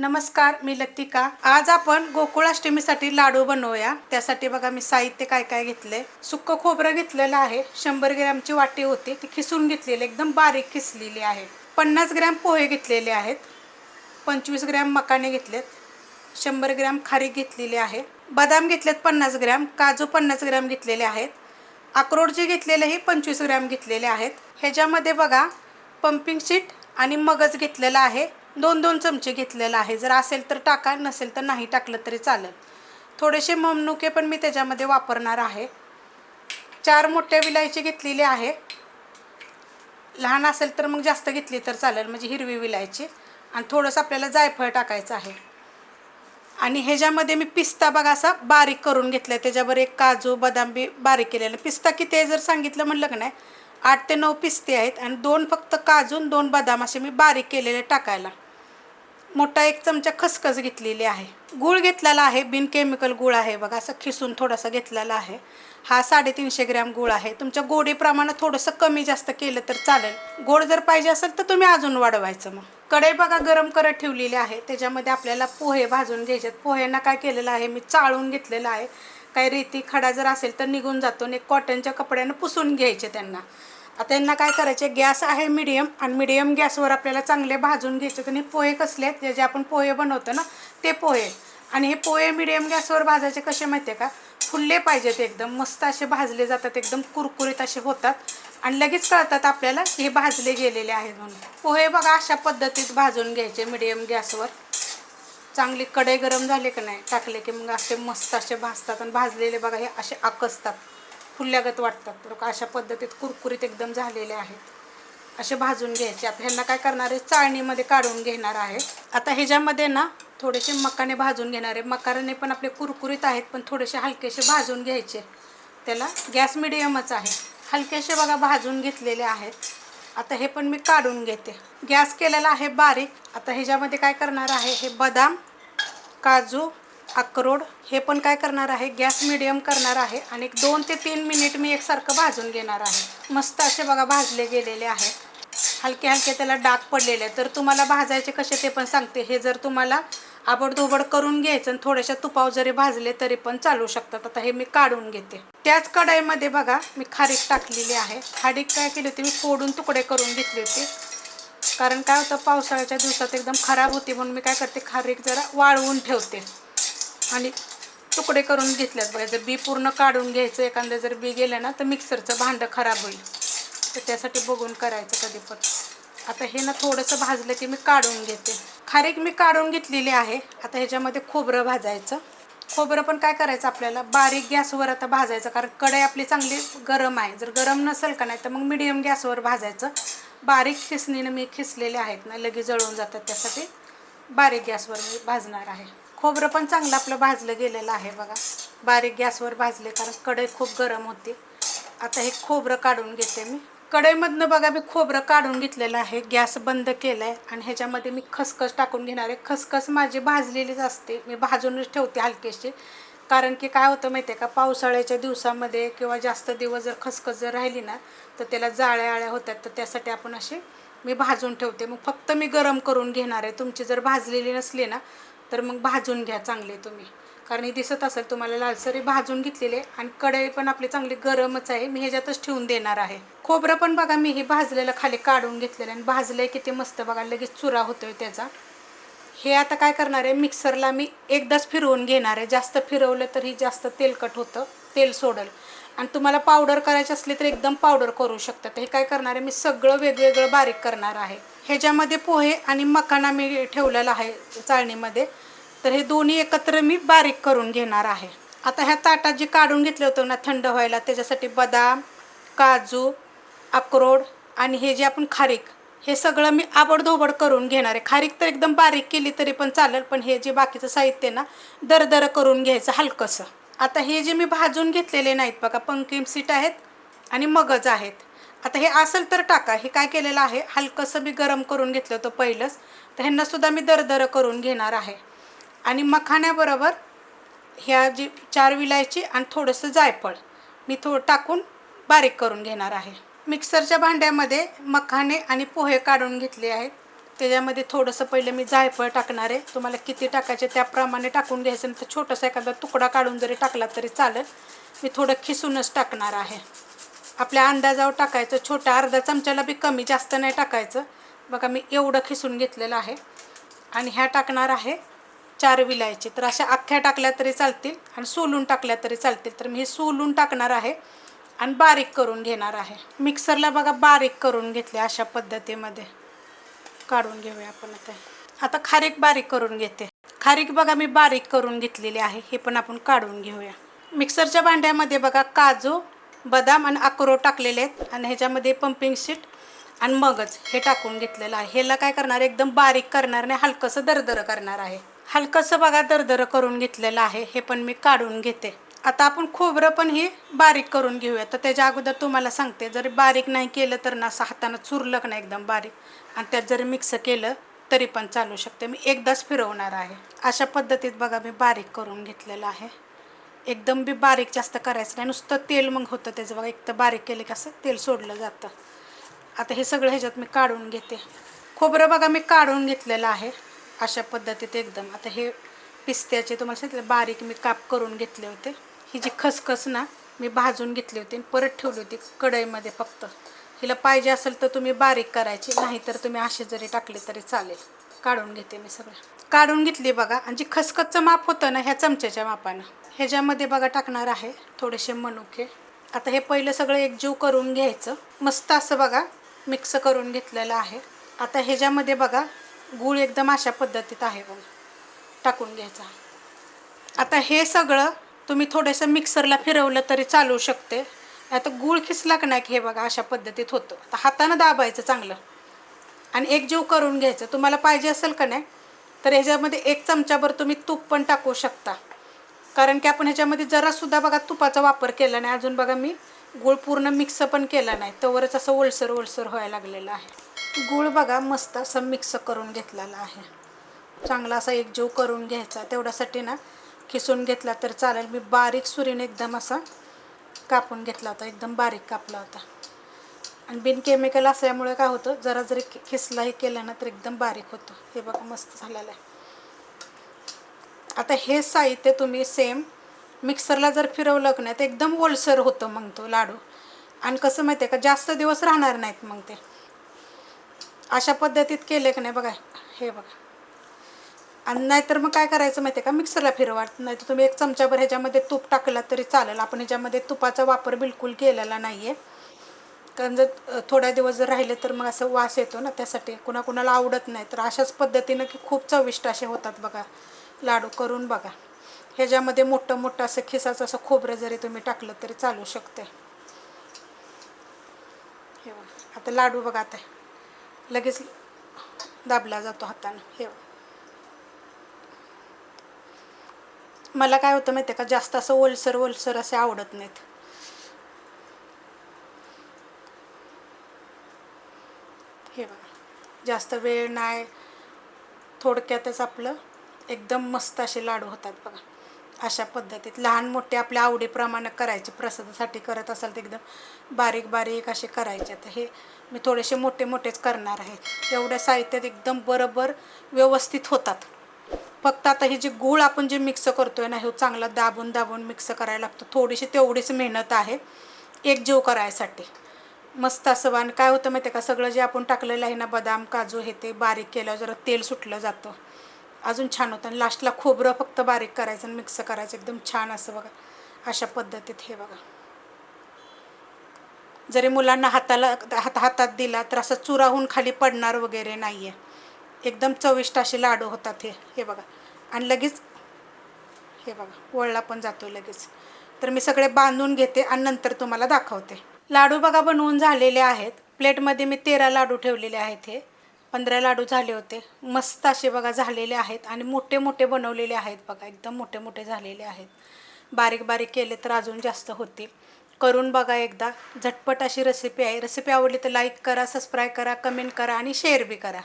नमस्कार मी लतिका. आज आपण गोकुळाष्टमीसाठी लाडू बनवूया. त्यासाठी बघा मी साहित्य काय काय घेतले. सुक्क खोबरं घेतलेलं आहे. शंभर ग्रॅमची वाटी होती. ती खिसून घेतलेली एकदम बारीक खिसलेली आहे. पन्नास ग्रॅम पोहे घेतलेले आहेत. पंचवीस ग्रॅम मकाने घेतलेत. शंभर ग्रॅम खारीक घेतलेली आहे. बदाम घेतलेत पन्नास ग्रॅम. काजू पन्नास ग्रॅम घेतलेले आहेत. अक्रोड जे घेतलेले हे पंचवीस ग्रॅम घेतलेले आहेत. ह्याच्यामध्ये बघा पंपिंग शीट आणि मगज घेतलेला आहे. दोन दोन चमचे घेतलेलं आहे. जर असेल तर टाका नसेल तर नाही टाकलं तरी चालेल. थोडेसे ममनुके पण मी त्याच्यामध्ये वापरणार आहे. चार मोठ्या विलायची घेतलेली आहे. लहान असेल तर मग जास्त घेतली तर चालेल म्हणजे हिरवी विलायची. आणि थोडंसं आपल्याला जायफळ टाकायचं आहे. आणि ह्याच्यामध्ये मी पिस्ता बघा असा बारीक करून घेतला आहे त्याच्यावर एक काजू बदाम बी बारीक केलेलं. पिस्ता किती आहे जर सांगितलं म्हणलं का नाही आठ ते नऊ पिस्ते आहेत आणि दोन फक्त काजून दोन बदाम असे मी बारीक केलेले टाकायला. मोठा एक चमचा खसखस घेतलेली आहे. गूळ घेतलेला आहे बिन केमिकल गूळ आहे बघा असं खिसून थोडासा घेतलेला आहे. हा साडेतीनशे ग्रॅम गूळ आहे. तुमच्या गोडीप्रमाणे थोडंसं कमी जास्त केलं तर चालेल. गोड जर पाहिजे असेल तर तुम्ही अजून वाढवायचं मग. कढई बघा गरम करत ठेवलेली आहे. त्याच्यामध्ये आपल्याला पोहे भाजून घ्यायचे आहेत पोह्यांना काय केलेलं आहे मी चाळून घेतलेलं आहे. काही रेती खडा जर असेल तर निघून जातो आणि एक कॉटनच्या कपड्यानं पुसून घ्यायचे त्यांना. आता यांना काय करायचे गॅस आहे मिडियम आणि मिडियम गॅसवर आपल्याला चांगले भाजून घ्यायचे आणि पोहे कसले आहेत? जे जे आपण पोहे बनवतो ना ते पोहे. आणि हे पोहे मिडियम गॅसवर भाजायचे कसे माहिती आहे का? फुलले पाहिजेत एकदम. मस्त असे भाजले जातात एकदम कुरकुरीत असे होतात. आणि लगेच कळतात आपल्याला हे भाजले गेलेले आहेत म्हणून. पोहे बघा अशा पद्धतीत भाजून घ्यायचे मिडियम गॅसवर. चांगली कढई गरम झाले का नाही टाकले की मग असे मस्त असे भाजतात आणि भाजलेले बघा हे असे आकसतात फुल्ल्यागत वाटतात. तर अशा पद्धतीत कुरकुरीत एकदम झालेले आहेत. असे भाजून घ्यायचे. आता ह्यांना काय करणार आहे? चाळणीमध्ये काढून घेणार आहे. आता ह्याच्यामध्ये ना थोडेसे मकाने भाजून घेणार आहे. मकाने पण आपले कुरकुरीत आहेत पण थोडेसे हलकेसे भाजून घ्यायचे. त्याला गॅस मिडियमच आहे. हलकेसे बघा भाजून घेतलेले आहेत. आता हे पण मी काढून घेते. गॅस केलेला आहे बारीक. आता ह्याच्यामध्ये काय करणार आहे? हे बदाम काजू अक्रोड हे पण काय करणार आहे? गॅस मिडियम करणार आहे. आणि दोन ते तीन मिनिट मी एकसारखं भाजून घेणार आहे. मस्त असे बघा भाजले गेलेले आहेत. हलके हलके त्याला डाग पडलेले तर तुम्हाला भाजायचे कसे ते पण सांगते. हे जर तुम्हाला आबडधोबड करून घ्यायचं आणि थोड्याशा तुपाव जरी भाजले तरी पण चालू शकतात. आता हे मी काढून घेते. त्याच कढाईमध्ये बघा मी खारीक टाकलेली आहे. खारीक काय केली होती? मी फोडून तुकडे करून घेतली होती. कारण काय होतं? पावसाळ्याच्या दिवसात एकदम खराब होती म्हणून मी काय करते? खारीक जरा वाळवून ठेवते. आणि तुकडे करून घेतल्यात बघा. जर बी पूर्ण काढून घ्यायचं एखादं जर बी गेलं ना तर मिक्सरचं भांडं खराब होईल. तर त्यासाठी बघून करायचं कधी पण आता हे ना थोडंसं भाजलं की मी काढून घेते. खारीक मी काढून घेतलेली आहे. आता ह्याच्यामध्ये खोबरं भाजायचं. खोबरं पण काय करायचं आपल्याला? बारीक गॅसवर आता भाजायचं कारण कढई आपली चांगली गरम आहे. जर गरम नसेल का नाही तर मग मिडियम गॅसवर भाजायचं. बारीक खिसणीनं मी खिसलेले आहेत ना लगेच जळून जातात त्यासाठी. बारीक गॅसवर मी भाजणार आहे. खोबरं पण चांगलं आपलं भाजलं गेलेलं आहे बघा. बारीक गॅसवर भाजले कारण कढई खूप गरम होती. आता हे खोबरं काढून घेते मी. कढईमधनं बघा मी खोबरं काढून घेतलेलं आहे. गॅस बंद केला आहे आणि ह्याच्यामध्ये मी खसखस टाकून घेणार आहे. खसखस माझी भाजलेलीच असते. मी भाजूनच ठेवते हलकेशी. कारण की काय होतं माहिती आहे का? पावसाळ्याच्या दिवसामध्ये किंवा जास्त दिवस जर खसखस जर राहिली ना तर त्याला जाळ्या आळ्या होतात. तर त्यासाठी आपण असे मी भाजून ठेवते. मग फक्त मी गरम करून घेणार आहे. तुमची जर भाजलेली नसली ना तर मग भाजून घ्या चांगले तुम्ही. कारण हे दिसत असेल तुम्हाला लालसरी भाजून घेतलेले आणि कढई पण आपली चांगली गरमच आहे. मी ह्याच्यातच ठेवून देणार आहे. खोबरं पण बघा मी हे भाजलेलं खाली काढून घेतलेलं आणि भाजलंय किती मस्त बघा लगेच चुरा होतोय त्याचा. हे आता काय करणार आहे मिक्सरला मी एकदाच फिरवून घेणार आहे. जास्त फिरवलं तर ही जास्त तेलकट होतं तेल सोडल. आणि तुम्हाला पावडर करायची असली तर एकदम पावडर करू शकतात हे काय करणार आहे मी सगळं वेगवेगळं बारीक करणार आहे. ह्याच्यामध्ये पोहे आणि मकाना मी ठेवलेला आहे चाळणीमध्ये. तर हे दोन्ही एकत्र मी बारीक करून घेणार आहे. आता ह्या ताटात जे काढून घेतलं होतं ना थंड व्हायला त्याच्यासाठी बदाम काजू अक्रोड आणि हे जे आपण खारीक हे सगळं मी आबडधोबड करून घेणार आहे. खारीक तर एकदम बारीक केली तरी पण चालेल पण हे जे बाकीचं साहित्य ना दरदर करून घ्यायचं हलकंसं. आता हे जे मी भाजून घेतलेले नाहीत बघा पंकिम सीट आहेत आणि मगज आहेत. आता हे असेल तर टाका. हे काय केलेलं आहे हलकंसं मी गरम करून घेतलं होतं पहिलंच. तर ह्यांनासुद्धा मी दरदर करून घेणार आहे. आणि मखाण्याबरोबर ह्या जी चार विलायची आणि थोडंसं जायफळ मी थो टाकून बारीक करून घेणार आहे. मिक्सरच्या भांड्यामध्ये मखाने आणि पोहे काढून घेतले आहेत. त्याच्यामध्ये थोडंसं पहिलं मी जायफळ टाकणार आहे. तुम्हाला किती टाकायचे त्याप्रमाणे टाकून घ्यायचं नंतर छोटासा एखादा तुकडा काढून जरी टाकला तरी चालेल. मी थोडं खिसूनच टाकणार आहे. आपल्या अंदाजावर टाकायचं. छोट्या अर्धा चमच्याला बी कमी जास्त नाही टाकायचं. बघा मी एवढं खिसून घेतलेलं आहे. आणि ह्या टाकणार आहे चार विलायची तर अशा अख्ख्या टाकल्या तरी चालतील आणि सोलून टाकल्या तरी चालतील. तर मी हे सोलून टाकणार आहे आणि बारीक करून घेणार आहे. मिक्सरला बघा बारीक करून घेतले अशा पद्धतीमध्ये. काढून घेऊया आपण आता. आता खारीक बारीक करून घेते. खारीक बघा मी बारीक करून घेतलेली आहे. हे पण आपण काढून घेऊया. मिक्सरच्या भांड्यामध्ये बघा काजू बदाम आणि अक्रोड टाकलेले आहेत. आणि ह्याच्यामध्ये पंपिंग शीट आणि मगच हे टाकून घेतलेलं आहे. ह्याला काय करणार? एकदम बारीक करणार नाही. हलकंसं दरदर करणार आहे. हलकंसं बघा दरदरं करून घेतलेलं आहे. हे पण मी काढून घेते. आता आपण खोबरं पण हे बारीक करून घेऊया. तर त्याच्या अगोदर तुम्हाला सांगते जरी बारीक नाही केलं तर ना असं हातानं चुरलं का नाही एकदम बारीक. आणि त्यात जरी मिक्स केलं तरी पण चालू शकते. मी एकदाच फिरवणार आहे. अशा पद्धतीत बघा मी बारीक करून घेतलेलं आहे. एकदम बी बारीक जास्त करायचं नाही. नुसतं तेल मग होतं त्याचं. बघा एक तर बारीक केलं की असं तेल सोडलं जातं. आता हे सगळं ह्याच्यात मी काढून घेते. खोबरं बघा मी काढून घेतलेलं आहे. अशा पद्धतीत एकदम. आता हे पिस्त्याचे तुम्हाला सांगितलं बारीक मी काप करून घेतले होते. ही जी खसखस ना मी भाजून घेतली होती आणि परत ठेवली होती कढईमध्ये फक्त. हिला पाहिजे असेल तर तुम्ही बारीक करायची नाहीतर तुम्ही असे जरी टाकले तरी चालेल. काढून घेते मी सगळं. काढून घेतली बघा आणि जी खसखसचं माप होतं ना ह्या चमच्याच्या मापानं ह्याच्यामध्ये बघा टाकणार आहे थोडेसे मनुके. आता हे पहिलं सगळं एकजीव करून घ्यायचं. मस्त असं बघा मिक्स करून घेतलेलं आहे. आता ह्याच्यामध्ये बघा गूळ एकदम अशा पद्धतीत आहे बघा. टाकून घ्यायचा. आता हे सगळं तुम्ही थोडंसं मिक्सरला फिरवलं तरी चालू शकते. आता गूळ खिसला का नाही की हे बघा अशा पद्धतीत होतं. आता हातानं दाबायचं चांगलं. आणि एकजीव करून घ्यायचं. तुम्हाला पाहिजे असेल का नाही तर ह्याच्यामध्ये एक चमचाभर तुम्ही तूप पण टाकू शकता. कारण की आपण ह्याच्यामध्ये जरासुद्धा बघा तुपाचा वापर केला नाही. अजून बघा मी गूळ पूर्ण मिक्स पण केला नाही. तोवरच असं ओलसर ओलसर व्हायला लागलेलं आहे. गूळ बघा मस्त असं मिक्स करून घेतलेला आहे. चांगला असा एकजीव करून घ्यायचा. तेवढ्यासाठी ना खिसून घेतला तर चालेल. मी बारीक सुरीने एकदम असा कापून घेतला होता. एकदम बारीक कापला होता. आणि बिन केमिकल असल्यामुळे काय होतं जरा जरी खिसलाही केलं ना तर एकदम बारीक होतं. हे बघा मस्त झालेलं आहे. आता हे साहित्य तुम्ही सेम मिक्सरला जर फिरवलं की नाही तर एकदम ओलसर होतं मग तो लाडू. आणि कसं माहिती आहे का जास्त दिवस राहणार नाहीत मग ते. अशा पद्धतीत केले का नाही बघा हे बघा. आणि नाहीतर मग काय करायचं माहिती आहे का? मिक्सरला फिरवा. नाहीतर तुम्ही एक चमचाभर ह्याच्यामध्ये तूप टाकला तरी चालेल. आपण ह्याच्यामध्ये तुपाचा वापर बिलकुल केलेला नाही आहे कारण जर थोड्या दिवस जर राहिले तर मग असं वास येतो ना त्यासाठी. कुणाकुणाला आवडत नाही. तर अशाच पद्धतीनं की खूप चविष्ट असे होतात बघा. लाडू करून बघा. ह्याच्यामध्ये मोठं मोठं असं खिसाचं असं खोबरं जरी तुम्ही टाकलं तरी चालू शकते हे बघा. आता लाडू बघा आता. लगेच दाबला जातो हातानं. हे मला काय होतं माहिती आहे का? जास्त असं ओलसर ओलसर असे आवडत नाहीत. हे बघा. जास्त वेळ नाही. थोडक्यातच आपलं एकदम मस्त असे लाडू होतात बघा. अशा पद्धतीत. लहान मोठे आपल्या आवडीप्रमाणे करायचे. प्रसादासाठी करत असाल तर एकदम बारीक बारीक असे करायचे. तर हे मी थोडेसे मोठे मोठेच करणार आहे. एवढ्या साहित्यात एकदम बरोबर व्यवस्थित होतात. फक्त आता हे जे गूळ आपण जे मिक्स करतोय ना हे चांगला दाबून दाबून मिक्स करायला लागतो. थोडीशी तेवढीच मेहनत आहे. एक जीव करायसाठी. मस्त असं आणि काय होतं माहिती आहे का? सगळं जे आपण टाकलेलं आहे ना बदाम काजू हे ते बारीक केल्यावर जरा तेल सुटलं जातं. अजून छान होतं. आणि लास्टला खोबरं फक्त बारीक करायचं आणि मिक्स करायचं. एकदम छान असं बघा. अशा पद्धतीत हे बघा. जरी मुलांना हाताला हात हातात दिला तर असं चुराहून खाली पडणार वगैरे नाही आहे एकदम चविष्ट असे लाडू होतात हे. हे बघा. आणि लगेच हे बघा वळला पण जातो लगेच. तर मी सगळे बांधून घेते आणि नंतर तुम्हाला दाखवते. लाडू बघा बनवून झालेले आहेत. प्लेटमध्ये मी तेरा लाडू ठेवलेले आहेत हे. पंधरा लाडू झाले होते. मस्त असे बघा झालेले आहेत आणि मोठे मोठे बनवलेले आहेत बघा. एकदम मोठे मोठे झालेले आहेत. बारीक बारीक केले तर अजून जास्त होतील. करून बघा एकदा. झटपट अशी रेसिपी आहे. रेसिपी आवडली तर लाईक करा सबस्क्राईब करा कमेंट करा आणि शेअर बी करा.